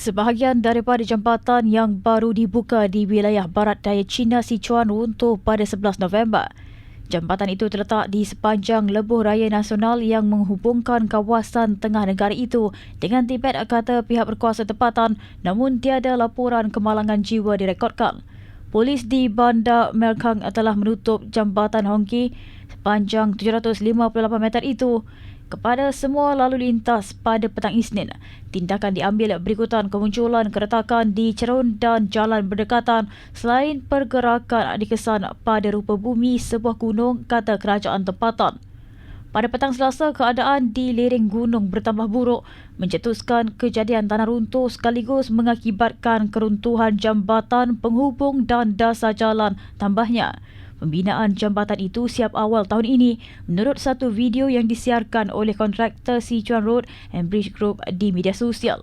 Sebahagian daripada jambatan yang baru dibuka di wilayah barat daya China Sichuan runtuh pada 11 November. Jambatan itu terletak di sepanjang lebuh raya nasional yang menghubungkan kawasan tengah negara itu dengan Tibet kata pihak berkuasa tempatan namun tiada laporan kemalangan jiwa direkodkan. Polis di Bandar Melkang telah menutup jambatan Hongki sepanjang 758 meter itu kepada semua lalu lintas pada petang Isnin. Tindakan diambil berikutan kemunculan keretakan di cerun dan jalan berdekatan selain pergerakan dikesan pada rupa bumi sebuah gunung kata kerajaan tempatan. Pada petang selasa, keadaan di lereng gunung bertambah buruk mencetuskan kejadian tanah runtuh sekaligus mengakibatkan keruntuhan jambatan penghubung dan dasar jalan tambahnya. Pembinaan jambatan itu siap awal tahun ini menurut satu video yang disiarkan oleh kontraktor Sichuan Road and Bridge Group di media sosial.